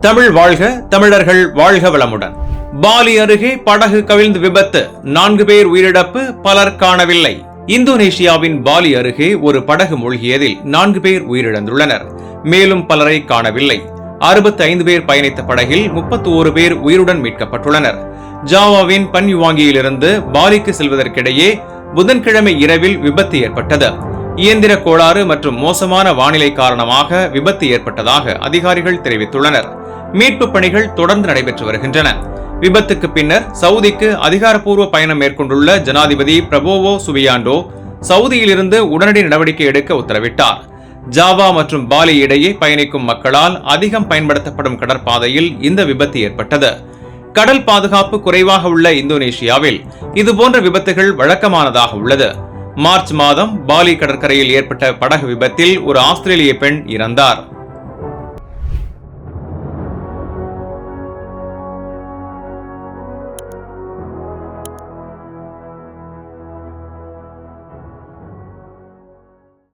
தமிழ் வாழ்க தமிழர்கள் வாழ்க வளமுடன். பாலி அருகே படகு கவிழ்ந்து விபத்து. நான்கு பேர் உயிரிழப்பு பலர் காணவில்லை. இந்தோனேஷியாவின் பாலி அருகே ஒரு படகு மூழ்கியதில் நான்கு பேர் உயிரிழந்துள்ளனர். மேலும் பலரை காணவில்லை. அறுபத்தி ஐந்து பேர் பயணித்த படகில் முப்பத்தி ஓரு பேர் உயிருடன் மீட்கப்பட்டுள்ளனர். ஜாவாவின் பன்யுவாங்கியிலிருந்து பாலிக்கு செல்வதற்கிடையே புதன்கிழமை இரவில் விபத்து ஏற்பட்டது. இயந்திர கோளாறு மற்றும் மோசமான வானிலை காரணமாக விபத்து ஏற்பட்டதாக அதிகாரிகள் தெரிவித்துள்ளனர். மீட்பு பணிகள் தொடர்ந்து நடைபெற்று வருகின்றன. விபத்துக்கு பின்னர் சவுதிக்கு அதிகாரப்பூர்வ பயணம் மேற்கொண்டுள்ள ஜனாதிபதி பிரபோவோ சுபியாண்டோ சவுதியிலிருந்து உடனடி நடவடிக்கை எடுக்க உத்தரவிட்டார். ஜாவா மற்றும் பாலி இடையே பயணிக்கும் மக்களால் அதிகம் பயன்படுத்தப்படும் கடற்பாதையில் இந்த விபத்து ஏற்பட்டது. கடல் பாதுகாப்பு குறைவாக உள்ள இந்தோனேஷியாவில் இதுபோன்ற விபத்துகள் வழக்கமானதாக உள்ளது. மார்ச் மாதம் பாலி கடற்கரையில் ஏற்பட்ட படகு விபத்தில் ஒரு ஆஸ்திரேலிய பெண் இறந்தார்.